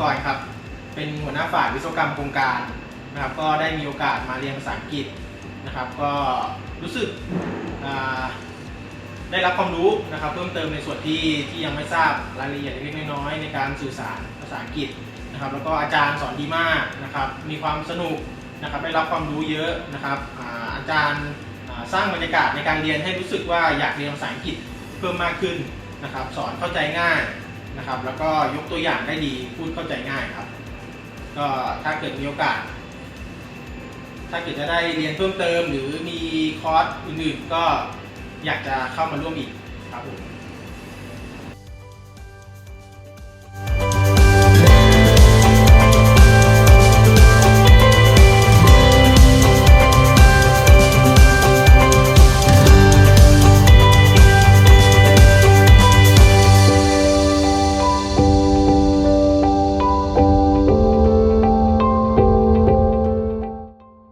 กรครับ เป็นหัวหน้าฝ่ายวิศวกรรมโครงการนะครับ ก็ได้มีโอกาสมาเรียนภาษาอังกฤษนะครับ ก็รู้สึกได้รับความรู้นะครับ เพิ่มเติมในส่วนที่ที่ยังไม่ทราบรายละเอียดเล็กน้อยในการสื่อสารภาษาอังกฤษนะครับ แล้วก็อาจารย์สอนดีมากนะครับ มีความสนุกนะครับ ได้รับความรู้เยอะนะครับอาจารย์สร้างบรรยากาศในการเรียนให้รู้สึกว่าอยากเรียนภาษาอังกฤษเพิ่มมากขึ้นนะครับ สอนเข้าใจง่าย นะครับ แล้วก็ยกตัวอย่างได้ดีพูดเข้าใจง่ายครับ ก็ถ้าเกิดมีโอกาส ถ้าเกิดจะได้เรียนเพิ่มเติม หรือมีคอร์สอื่นๆ ก็อยากจะเข้ามาร่วมอีกครับผม